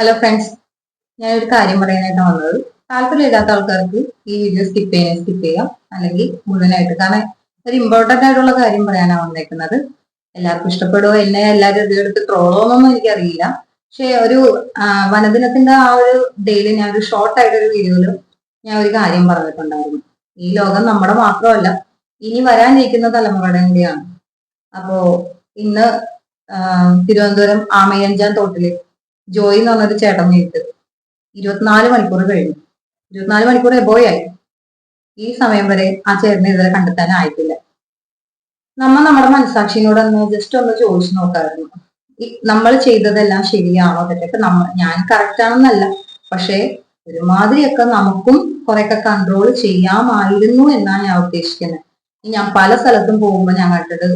Hello friends ഞാൻ ഒരു കാര്യം പറയാനായിട്ട് വന്നത്. താല്പര്യമില്ലാത്ത ആൾക്കാർക്ക് ഈ വീഡിയോ സ്കിപ്പ് ചെയ്യാൻ സ്കിപ്പ് ചെയ്യാം. അല്ലെങ്കിൽ മുഴുവനായിട്ട് കാരണം ഒരു ഇമ്പോർട്ടന്റ് ആയിട്ടുള്ള കാര്യം പറയാനാണ് വന്നേക്കുന്നത്. എല്ലാവർക്കും ഇഷ്ടപ്പെടുമോ എന്നെ എല്ലാവരും ഇതെടുത്ത് ട്രോളോന്നൊന്നും എനിക്കറിയില്ല. പക്ഷേ ഒരു വനദിനത്തിന്റെ ആ ഒരു ഡേയിൽ ഞാൻ ഒരു ഷോർട്ട് ആയിട്ടൊരു വീഡിയോയിൽ ഞാൻ ഒരു കാര്യം പറഞ്ഞിട്ടുണ്ടായിരുന്നു. ഈ ലോകം നമ്മുടെ മാത്രമല്ല ഇനി വരാനിരിക്കുന്ന തലമുറയുടെ കൂടിയാണ്. അപ്പോ ഇന്ന് തിരുവനന്തപുരം ആമയഞ്ചാൻ തോട്ടിൽ ജോയി എന്ന് പറഞ്ഞൊരു ചേട്ടൻ വീട്ട് ഇരുപത്തിനാല് മണിക്കൂർ കഴിഞ്ഞു. ഇരുപത്തിനാല് മണിക്കൂർ എബോയായി ഈ സമയം വരെ ആ ചേട്ടനെ ഇതുവരെ കണ്ടെത്താനായിട്ടില്ല നമ്മൾ നമ്മ നമ്മുടെ മനസാക്ഷിനോട് ഒന്ന് ജസ്റ്റ് ഒന്ന് ചോദിച്ചു ഈ നമ്മൾ ചെയ്തതെല്ലാം ശരിയാണോ? തെറ്റൊക്കെ നമ്മ ഞാൻ കറക്റ്റ് ആണെന്നല്ല. പക്ഷേ ഒരുമാതിരിയൊക്കെ നമുക്കും കുറെയൊക്കെ കൺട്രോൾ ചെയ്യാമായിരുന്നു എന്നാണ് ഞാൻ ഉദ്ദേശിക്കുന്നത്. ഞാൻ പല സ്ഥലത്തും പോകുമ്പോൾ ഞാൻ കണ്ടത്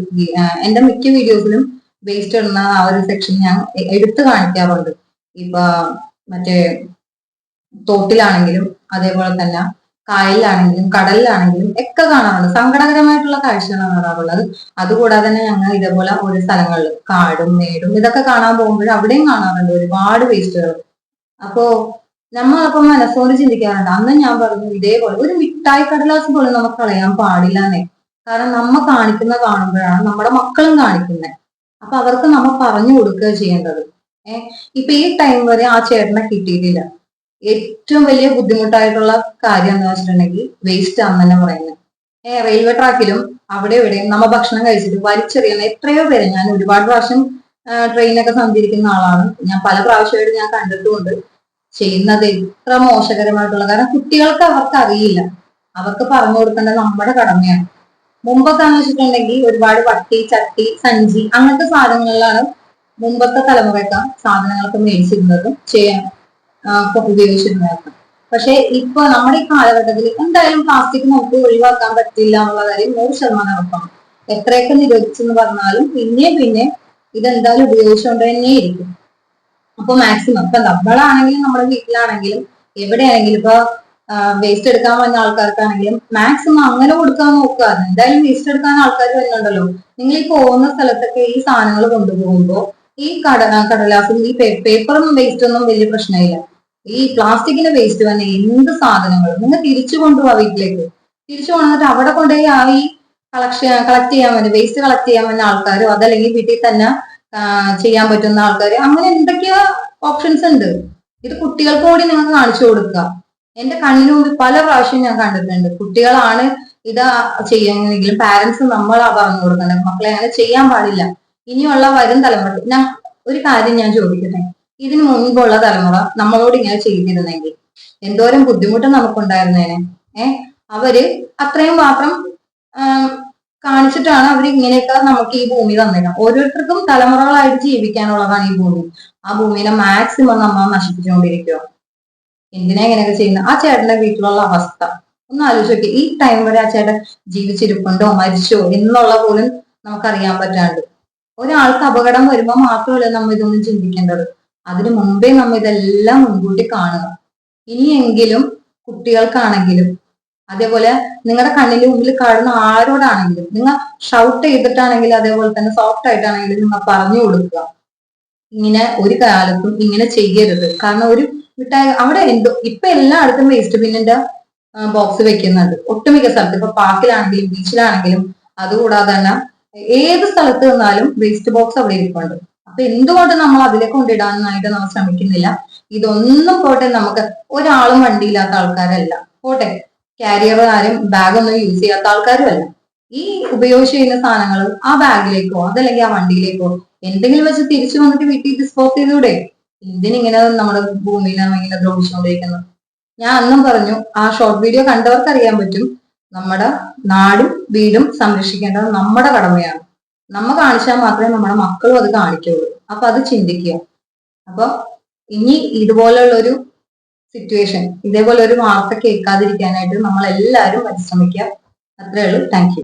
എന്റെ മിക്ക വീഡിയോസിലും വേസ്റ്റ് ഇടുന്ന ആ ഒരു സെക്ഷൻ ഞാൻ എടുത്തു കാണിക്കാറുണ്ട്. ഇപ്പൊ മറ്റേ തോട്ടിലാണെങ്കിലും അതേപോലെ തന്നെ കായലിലാണെങ്കിലും കടലിലാണെങ്കിലും ഒക്കെ കാണാറുണ്ട്. സങ്കടകരമായിട്ടുള്ള കാഴ്ചകളാണ് കാണാറുള്ളത്. അതുകൂടാതെ തന്നെ ഞങ്ങൾ ഇതേപോലെ ഓരോ സ്ഥലങ്ങളിൽ കാടും മേടും ഇതൊക്കെ കാണാൻ പോകുമ്പോൾ അവിടെയും കാണാറുണ്ട് ഒരുപാട് വേസ്റ്റുകൾ. അപ്പോ നമ്മളപ്പോ മനസ്സോട് ചിന്തിക്കാറുണ്ട്. അന്ന് ഞാൻ പറഞ്ഞു ഇതേപോലെ ഒരു മിഠായി കടലാസ് പോലും നമുക്ക് കളയാൻ പാടില്ല എന്നേ. കാരണം നമ്മ കാണിക്കുന്ന കാണുമ്പോഴാണ് നമ്മുടെ മക്കളും കാണിക്കുന്നത് അപ്പൊ അവർക്ക് നമ്മൾ പറഞ്ഞു കൊടുക്കുക ചെയ്യേണ്ടത്. ഇപ്പൊ ഈ ടൈം വരെ ആ ചേട്ടനെ കിട്ടിയിട്ടില്ല. ഏറ്റവും വലിയ ബുദ്ധിമുട്ടായിട്ടുള്ള കാര്യം എന്ന് വെച്ചിട്ടുണ്ടെങ്കിൽ വേസ്റ്റ് ആണെന്ന് പറയുന്നത്. ഏഹ് റെയിൽവേ ട്രാക്കിലും അവിടെ ഇവിടെയും നമ്മ ഭക്ഷണം കഴിച്ചിട്ട് വലിച്ചെറിയുന്ന എത്രയോ പേര് ഞാൻ ഒരുപാട് പ്രാവശ്യം ട്രെയിനൊക്കെ സഞ്ചരിക്കുന്ന ആളാണ്. ഞാൻ പല പ്രാവശ്യമായിട്ട് ഞാൻ കണ്ടിട്ടുമുണ്ട്. ചെയ്യുന്നത് എത്ര മോശകരമായിട്ടുള്ള കാരണം കുട്ടികൾക്ക് അവർക്ക് അറിയില്ല. അവർക്ക് പറഞ്ഞു കൊടുക്കേണ്ടത് നമ്മുടെ കടമയാണ്. മുമ്പൊക്കെ എന്ന് വെച്ചിട്ടുണ്ടെങ്കിൽ ഒരുപാട് വട്ടി ചട്ടി സഞ്ചി അങ്ങനത്തെ സാധനങ്ങളിലാണ് മുമ്പത്തെ തലമുറയൊക്കെ സാധനങ്ങളൊക്കെ മേടിച്ചിരുന്നതും ചെയ്യാൻ ഉപയോഗിച്ചിരുന്നതൊക്കെ. പക്ഷെ ഇപ്പൊ നമ്മുടെ ഈ കാലഘട്ടത്തിൽ എന്തായാലും പ്ലാസ്റ്റിക് നമുക്ക് ഒഴിവാക്കാൻ പറ്റില്ല എന്നുള്ള കാര്യം നൂറ് ശതമാനം ഉറപ്പാണ്. എത്രയൊക്കെ നിരോധിച്ചെന്ന് പറഞ്ഞാലും പിന്നെ പിന്നെ ഇതെന്തായാലും ഉപയോഗിച്ചുകൊണ്ട് തന്നെ ഇരിക്കും അപ്പൊ മാക്സിമം ഇപ്പൊ നമ്മളാണെങ്കിലും നമ്മുടെ വീട്ടിലാണെങ്കിലും എവിടെയാണെങ്കിലും ഇപ്പൊ വേസ്റ്റ് എടുക്കാൻ വന്ന ആൾക്കാർക്കാണെങ്കിലും മാക്സിമം അങ്ങനെ കൊടുക്കാൻ നോക്കുക. എന്തായാലും വേസ്റ്റ് എടുക്കാൻ ആൾക്കാർ വരുന്നുണ്ടല്ലോ. നിങ്ങൾ ഈ പോകുന്ന സ്ഥലത്തൊക്കെ ഈ സാധനങ്ങൾ കൊണ്ടുപോകുമ്പോ ഈ കടന കടലാസും ഈ പേപ്പറും വേസ്റ്റ് ഒന്നും വലിയ പ്രശ്നമില്ല. ഈ പ്ലാസ്റ്റിക്കിന്റെ വേസ്റ്റ് തന്നെ എന്ത് സാധനങ്ങളും നിങ്ങൾ തിരിച്ചു കൊണ്ടുപോവാ വീട്ടിലേക്ക്. തിരിച്ചു കൊണ്ടുവന്നിട്ട് അവിടെ കൊണ്ടുപോയി ആ ഈ കളക്ഷൻ കളക്ട് ചെയ്യാൻ വേണ്ടി വേസ്റ്റ് കളക്ട് ചെയ്യാൻ വന്ന ആൾക്കാരോ അതല്ലെങ്കിൽ വീട്ടിൽ തന്നെ ചെയ്യാൻ പറ്റുന്ന ആൾക്കാർ അങ്ങനെ എന്തൊക്കെയോ ഓപ്ഷൻസ് ഉണ്ട്. ഇത് കുട്ടികൾക്ക് കൂടി നിങ്ങൾക്ക് കാണിച്ചു കൊടുക്കുക എന്റെ കണ്ണിന് മുമ്പിൽ പല പ്രാവശ്യം ഞാൻ കണ്ടിട്ടുണ്ട്. കുട്ടികളാണ് ഇത് ചെയ്യുന്നെങ്കിലും പാരന്റ്സ് നമ്മളാ പറഞ്ഞു കൊടുക്കണം മക്കളെ അങ്ങനെ ചെയ്യാൻ പാടില്ല. ഇനിയുള്ള വരും തലമുറ ഞാൻ ഒരു കാര്യം ഞാൻ ചോദിക്കട്ടെ? ഇതിനു മുൻപുള്ള തലമുറ നമ്മളോട് ഇങ്ങനെ ചെയ്തിരുന്നെങ്കിൽ എന്തോരം ബുദ്ധിമുട്ട് നമുക്കുണ്ടായിരുന്നേനെ? ഏഹ് അവർ അത്രയും മാത്രം കാണിച്ചിട്ടാണ് അവർ ഇങ്ങനെയൊക്കെ നമുക്ക് ഈ ഭൂമി തന്നേക്കാം ഓരോരുത്തർക്കും തലമുറകളായിട്ട് ജീവിക്കാനുള്ളതാണ് ഈ ഭൂമി. ആ ഭൂമിയിലെ മാക്സിമം നമ്മൾ നശിപ്പിച്ചുകൊണ്ടിരിക്കുക എന്തിനാ ഇങ്ങനെയൊക്കെ ചെയ്യുന്നത് ആ ചേട്ടന്റെ വീട്ടിലുള്ള അവസ്ഥ. ഒന്ന് ആലോചിച്ചോക്കെ ഈ ടൈം വരെ ആ ചേട്ടൻ ജീവിച്ചിരിപ്പുണ്ടോ മരിച്ചോ എന്നുള്ള പോലും നമുക്കറിയാൻ പറ്റാണ്ട്. ഒരാൾക്ക് അപകടം വരുമ്പോൾ മാത്രമല്ല നമ്മൾ ഇതൊന്നും ചിന്തിക്കേണ്ടത്? അതിനു മുമ്പേ നമ്മൾ ഇതെല്ലാം മുൻകൂട്ടി കാണുക. ഇനിയെങ്കിലും കുട്ടികൾക്കാണെങ്കിലും അതേപോലെ നിങ്ങളുടെ കണ്ണിന്റെ മുമ്പിൽ കാണുന്ന ആരോടാണെങ്കിലും നിങ്ങൾ ഷൗട്ട് ചെയ്തിട്ടാണെങ്കിലും അതേപോലെ തന്നെ സോഫ്റ്റ് ആയിട്ടാണെങ്കിലും നിങ്ങൾ പറഞ്ഞു കൊടുക്കുക. ഇങ്ങനെ ഒരു കാലത്തും ഇങ്ങനെ ചെയ്യരുത്. കാരണം ഒരു മിഠായി അവിടെ എന്തോ ഇപ്പൊ എല്ലായിടത്തും വേസ്റ്റ് ബിന്നിന്റെ ബോക്സ് വെക്കുന്നുണ്ട് ഒട്ടുമിക്ക സ്ഥലത്ത് ഇപ്പൊ പാർക്കിലാണെങ്കിലും ബീച്ചിലാണെങ്കിലും അതുകൂടാതെ തന്നെ ഏത് സ്ഥലത്ത് നിന്നാലും വേസ്റ്റ് ബോക്സ് അവിടെ ഇരിപ്പുണ്ട്. അപ്പൊ എന്തുകൊണ്ട് നമ്മൾ അതിലേക്ക് കൊണ്ടിടാനായിട്ട് നമ്മൾ ശ്രമിക്കുന്നില്ല? ഇതൊന്നും പോട്ടെ നമുക്ക് ഒരാളും വണ്ടിയില്ലാത്ത ആൾക്കാരല്ല. പോട്ടെ ക്യാരിയറുകാരും ബാഗൊന്നും യൂസ് ചെയ്യാത്ത ആൾക്കാരും അല്ല. ഈ ഉപയോഗിച്ച് ചെയ്യുന്ന സാധനങ്ങൾ ആ ബാഗിലേക്കോ അതല്ലെങ്കിൽ ആ വണ്ടിയിലേക്കോ എന്തെങ്കിലും വെച്ച് തിരിച്ചു വന്നിട്ട് വീട്ടിൽ ഡിസ്പോസ് ചെയ്തൂടെ എന്തിനിങ്ങനെ നമ്മുടെ ഭൂമിയിൽ നമ്മൾ ഇങ്ങനെ ദ്രോഹിച്ചുകൊണ്ടിരിക്കുന്നത് ഞാൻ അന്നും പറഞ്ഞു ആ ഷോർട്ട് വീഡിയോ കണ്ടവർക്ക് അറിയാൻ പറ്റും. നമ്മുടെ നാടും വീടും സംരക്ഷിക്കേണ്ടത് നമ്മുടെ കടമയാണ്. നമ്മ കാണിച്ചാൽ മാത്രമേ നമ്മുടെ മക്കളും അത് കാണിക്കുള്ളൂ. അപ്പൊ അത് ചിന്തിക്കുക. അപ്പൊ ഇനി ഇതുപോലെയുള്ള ഒരു സിറ്റുവേഷൻ ഇതേപോലെ ഒരു വാർത്ത കേൾക്കാതിരിക്കാനായിട്ട് നമ്മൾ എല്ലാവരും പരിശ്രമിക്കുക. അത്രേ ഉള്ളൂ. താങ്ക്